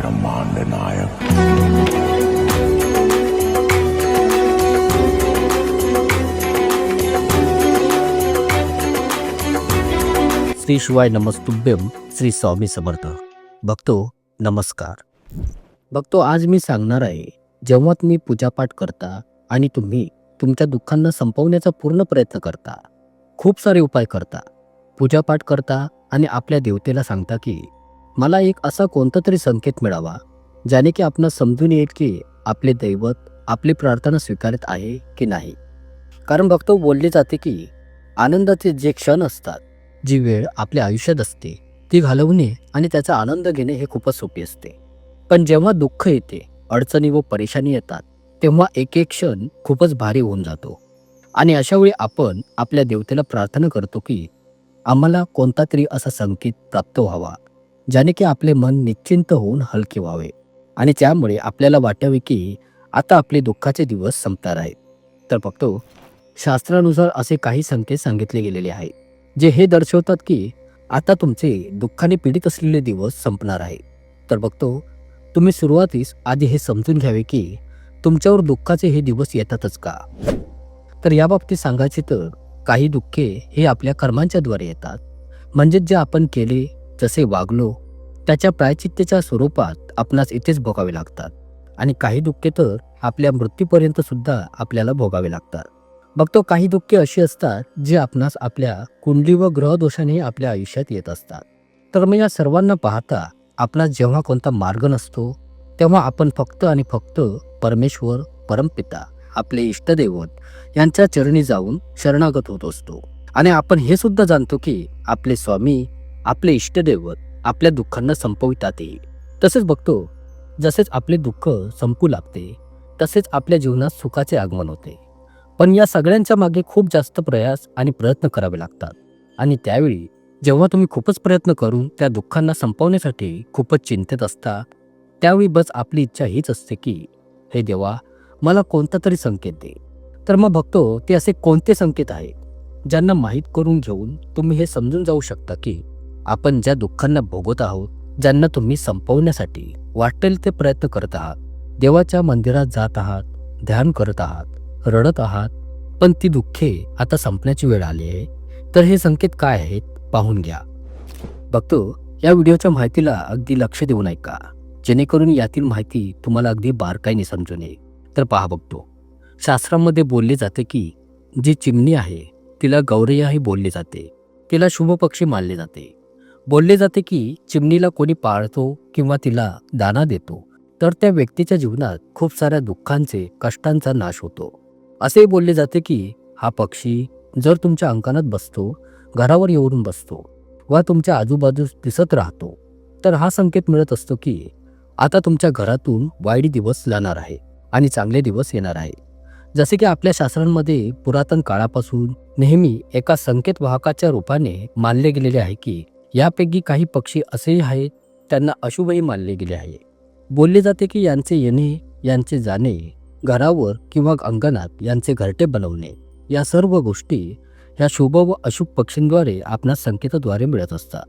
ब्रह्मांड नायक। श्री शिवाय नमस्तुभ्यम श्री स्वामी समर्थ। बघतो नमस्कार। बघतो आज मी सांगणार आहे जेव्हा तुम्ही पूजापाठ करता आणि तुम्ही तुमच्या दुःखांना संपवण्याचा पूर्ण प्रयत्न करता खूप सारे उपाय करता पूजापाठ करता आणि आपल्या देवतेला सांगता की मला एक असा कोणता तरी संकेत मिळावा ज्याने की आपण समजून येईल की आपले दैवत आपली प्रार्थना स्वीकारत आहे की नाही. कारण भक्त बोलले जाते की आनंदाचे जे क्षण असतात जी वेळ आपल्या आयुष्यात असते ती घालवणे आणि त्याचा आनंद घेणे हे खूपच सोपे असते. पण जेव्हा दुःख येते अडचणी व परेशानी येतात तेव्हा एक एक क्षण खूपच भारी होऊन जातो. आणि अशा वेळी आपण आपल्या देवतेला प्रार्थना करतो की आम्हाला कोणता तरी असा संकेत प्राप्त व्हावा ज्याने की आपले मन निश्चिंत होऊन हलके व्हावे. आणि त्यामुळे आपल्याला वाटावे की आता आपले दुःखाचे दिवस संपणार आहेत. तर बघतो शास्त्रानुसार असे काही संकेत सांगितले गेलेले आहेत जे हे दर्शवतात की आता तुमचे दुःखाने पीडित असलेले दिवस संपणार आहे तर बघतो तुम्ही सुरुवातीस आधी हे समजून घ्यावे की तुमच्यावर दुःखाचे हे दिवस येतातच का? तर याबाबतीत सांगायचे तर काही दुःखे हे आपल्या कर्मांच्याद्वारे येतात. म्हणजेच जे आपण केले जसे वागलो त्याच्या प्रायचित्तेच्या स्वरूपात आपणास इथेच भोगावे लागतात. आणि काही दुःखे तर आपल्या मृत्यूपर्यंत सुद्धा आपल्याला भोगावे लागतात. बघतो काही दुःखे अशी असतात जे आपणास आपल्या कुंडली व ग्रहदोषाने आपल्या आयुष्यात येत असतात. तर मग या सर्वांना पाहता आपणास जेव्हा कोणता मार्ग नसतो तेव्हा आपण फक्त आणि फक्त परमेश्वर परमपिता आपले इष्टदैवत यांच्या चरणी जाऊन शरणागत होत असतो. आणि आपण हे सुद्धा जाणतो की आपले स्वामी आपले इष्टदैवत आपल्या दुःखांना संपवितातही तसेच बघतो जसेच आपले दुःख संपू लागते तसेच आपल्या जीवनात सुखाचे आगमन होते. पण या सगळ्यांच्या मागे खूप जास्त प्रयास आणि प्रयत्न करावे लागतात. आणि त्यावेळी जेव्हा तुम्ही खूपच प्रयत्न करून त्या दुःखांना संपवण्यासाठी खूपच चिंतेत असता त्यावेळी बस आपली इच्छा हीच असते की हे देवा मला कोणता तरी संकेत दे. तर मग बघतो ते असे कोणते संकेत आहेत ज्यांना माहीत करून घेऊन तुम्ही हे समजून जाऊ शकता की आपण ज्या दुःखांना भोगत आहोत ज्यांना तुम्ही संपवण्यासाठी वाटेल ते प्रयत्न करत आहात देवाच्या मंदिरात जात आहात ध्यान करत आहात रडत आहात पण ती दुःखे आता संपण्याची वेळ आली आहे तर हे संकेत काय आहेत पाहून घ्या. बघतो या व्हिडिओच्या माहितीला अगदी लक्ष देऊन ऐका जेणेकरून यातील माहिती तुम्हाला अगदी बारकाईने समजून येईल. तर पहा बघतो. शास्त्रामध्ये बोलले जाते की जी चिमणी आहे तिला गौरैयाही बोलले जाते. तिला शुभ पक्षी मानले जाते. बोलले जाते की चिमणीला कोणी पाळतो किंवा तिला दाना देतो तर त्या व्यक्तीच्या जीवनात खूप साऱ्या दुःखांचे कष्टांचा नाश होतो. असे बोलले जाते की हा पक्षी जर तुमच्या अंकणात बसतो घरावर येऊन बसतो वा तुमच्या आजूबाजूस दिसत राहतो तर हा संकेत मिळत असतो की आता तुमच्या घरातून वाईट दिवस जाणार आहे आणि चांगले दिवस येणार आहे. जसे की आपल्या शास्त्रांमध्ये पुरातन काळापासून नेहमी एका संकेत वाहकाच्या रूपाने मानले गेलेले आहे की यापैकी काही पक्षी असेही आहेत त्यांना अशुभही मानले गेले आहे. बोलले जाते की यांचे येणे यांचे जाणे घरावर किंवा अंगणात यांचे घरटे बनवणे या सर्व गोष्टी ह्या शुभ व अशुभ पक्षींद्वारे आपणास संकेताद्वारे मिळत असतात.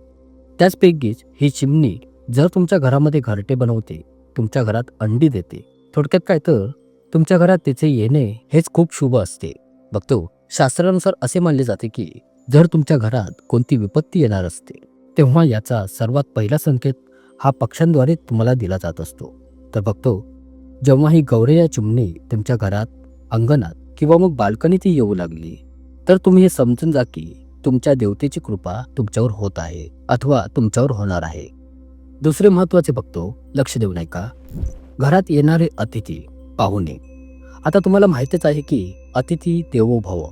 त्याचपैकीच ही चिमणी जर तुमच्या घरामध्ये घरटे बनवते तुमच्या घरात अंडी देते थोडक्यात काय तर तुमच्या घरात तिचे येणे हेच खूप शुभ असते. बघतो शास्त्रानुसार असे मानले जाते की जर तुमच्या घरात कोणती विपत्ती येणार असते तेव्हा याचा सर्वात पहिला संकेत हा पक्ष्यांद्वारे तुम्हाला दिला जात असतो. तर बघतो जेव्हा ही गौरया चिमणी तुमच्या घरात अंगणात किंवा मग बाल्कनीत येऊ लागली तर तुम्ही हे समजून जा की तुमच्या देवतेची कृपा तुमच्यावर होत आहे अथवा तुमच्यावर होणार आहे. दुसरे महत्त्वाचे बघतो लक्ष देऊ नये का घरात येणारे अतिथी पाहुणे. आता तुम्हाला माहितीच आहे की अतिथी देवो भव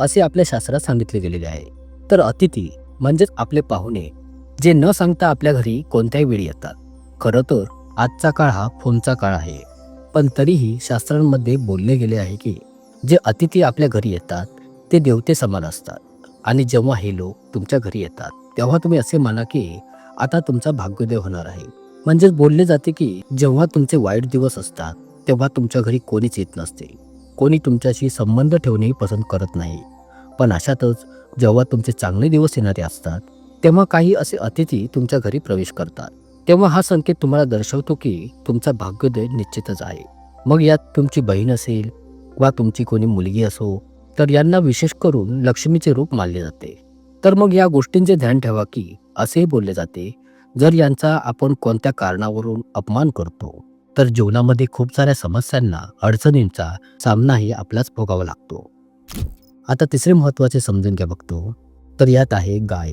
असे आपल्या शास्त्रात सांगितले गेलेले आहे. तर अतिथी म्हणजेच आपले पाहुणे जे न सांगता आपल्या घरी कोणत्याही वेळी येतात. खरं तर आजचा काळ हा फोनचा काळ आहे. पण तरीही शास्त्रांमध्ये बोलले गेले आहे की जे अतिथी आपल्या घरी येतात ते देवते समान असतात. आणि जेव्हा हे लोक तुमच्या घरी येतात तेव्हा तुम्ही असे माना की आता तुमचा भाग्योदय होणार आहे. म्हणजेच बोलले जाते की जेव्हा तुमचे वाईट दिवस असतात तेव्हा तुमच्या घरी कोणीच येत नसते. कोणी तुमच्याशी संबंध ठेवणेही पसंत करत नाही. पण अशातच जेव्हा तुमचे चांगले दिवस येणारे असतात तेव्हा काही असे अतिथी तुमच्या घरी प्रवेश करतात. तेव्हा हा संकेत तुम्हाला दर्शवतो की तुमचा भाग्योदय निश्चितच आहे. मग यात तुमची बहीण असेल वा तुमची कोणी मुलगी असो तर यांना विशेष करून लक्ष्मीचे रूप मानले जाते. तर मग या गोष्टींचे ध्यान ठेवा की असेही बोलले जाते जर यांचा आपण कोणत्या कारणावरून अपमान करतो तर जीवनामध्ये खूप साऱ्या समस्यांना अडचणींचा सामनाही आपलाच भोगावा लागतो. आता तिसरे महत्त्वाचे समजून घ्या बघतो. तर यात आहे गाय.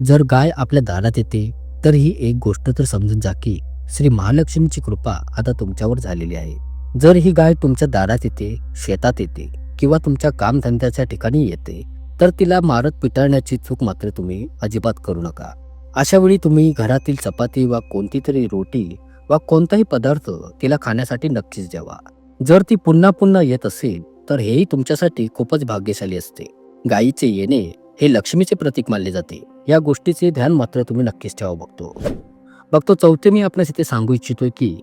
जर गाय आपल्या दारात येते तर ही एक गोष्ट तर समजून जा की श्री महालक्ष्मीची कृपा आता तुमच्यावर झालेली आहे. जर ही गाय तुमच्या दारात येते शेतात येते किंवा तुमच्या कामधंद्याच्या ठिकाणी येते तर तिला मारत पिटाळण्याची चूक मात्र तुम्ही अजिबात करू नका. अशा वेळी तुम्ही घरातील चपाती वा कोणती तरी रोटी वा कोणताही पदार्थ तिला खाण्यासाठी नक्कीच द्यावा. जर ती पुन्हा पुन्हा येत असेल तर हेही तुमच्यासाठी खूपच भाग्यशाली असते. गायीचे येणे हे लक्ष्मीचे प्रतीक मानले जाते. या गोष्टीचे ध्यान मात्र तुम्ही नक्कीच ठेवा बघतो. बघतो चौथे मी आपणास इथे सांगू इच्छितोय की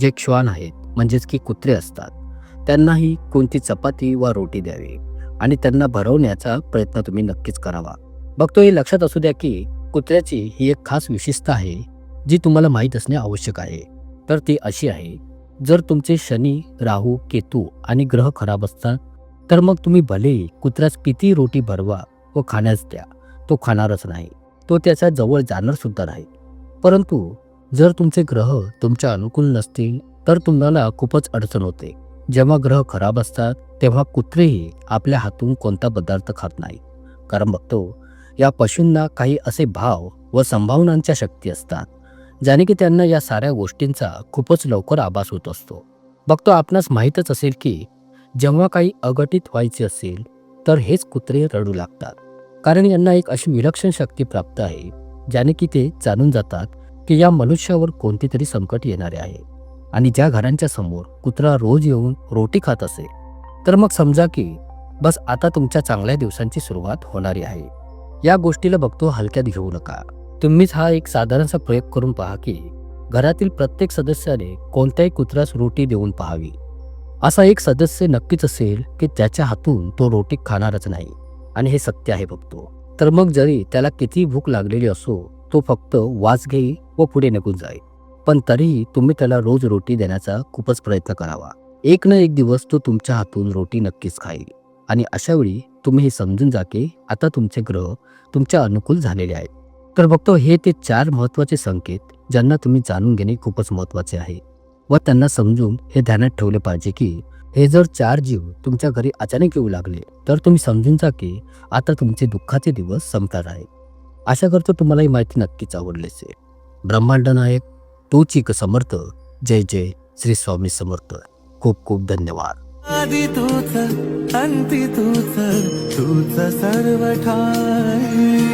जे श्वान आहेत म्हणजेच की कुत्रे असतात त्यांनाही कोणती चपाती वा रोटी द्यावी आणि त्यांना भरवण्याचा प्रयत्न तुम्ही नक्कीच करावा. बघतो हे लक्षात असू द्या की कुत्र्याची ही एक खास विशेषता आहे जी तुम्हाला माहीत असणे आवश्यक आहे. तर ती अशी आहे जर तुमचे शनी राहू केतू आणि ग्रह खराब असतात तर मग तुम्ही भलेही कुत्र्यास किती रोटी भरवा व खाण्यास द्या. तो खाणारच नाही. तो त्याच्याजवळ जाणार सुद्धा नाही. परंतु जर तुमचे ग्रह तुमच्या अनुकूल नसतील तर तुम्हाला खूपच अडचण होते. जेव्हा ग्रह खराब असतात तेव्हा कुत्रेही आपल्या हातून कोणता पदार्थ खात नाही. कारण बघतो या पशूंना काही असे भाव व संभावनांच्या शक्ती असतात ज्याने की त्यांना या साऱ्या गोष्टींचा खूपच लवकर आभास होत असतो. बघतो आपणास माहीतच असेल की जेव्हा काही अघटित व्हायचे असेल तर हेच कुत्रे रडू लागतात. कारण यांना एक अशी विलक्षण शक्ती प्राप्त आहे ज्याने की ते जाणून जातात की या मनुष्यावर कोणते तरी संकट येणारे आहे. आणि ज्या घरांच्या समोर कुत्रा रोज येऊन रोटी खात असेल तर मग समजा की बस आता तुमच्या चांगल्या दिवसांची सुरुवात होणारी आहे. या गोष्टीला बघतो हलक्यात घेऊ नका. तुम्हीच हा एक साधारणसा प्रयोग करून पहा की घरातील प्रत्येक सदस्याने कोणत्याही कुत्र्यास रोटी देऊन पाहावी. असा एक सदस्य नक्कीच असेल की त्याच्या हातून तो रोटी खाणारच नाही. आणि हे सत्य आहे बघतो तर मग जरी त्याला किती भूक लागलेली असो तो फक्त वास घेई व पुढे निघून जाईल पण तरीही तुम्ही त्याला रोज रोटी देण्याचा खूपच प्रयत्न करावा. एक ना एक दिवस तो तुमच्या हातून रोटी नक्कीच खाईल. आणि अशा वेळी तुम्ही हे समजून जा की आता तुमचे ग्रह तुमच्या अनुकूल झालेले आहेत. तर बघतो हे ते चार महत्त्वाचे संकेत ज्यांना तुम्ही जाणून घेणे खूपच महत्त्वाचे आहे. व त्यांना समजून हे ध्यानात ठेवले पाहिजे की हे जर चार जीव तुमच्या घरी अचानक येऊ लागले तर तुम्ही समजून जा की आता तुमचे दुःखाचे दिवस संपणार आहे आशा करतो तुम्हाला ही माहिती नक्कीच आवडली असेल. ब्रह्मांड नायक तोच एक समर्थ. जय जय श्री स्वामी समर्थ. खूप खूप धन्यवाद. आधी तूच अंती तूच तूच सर्व ठाई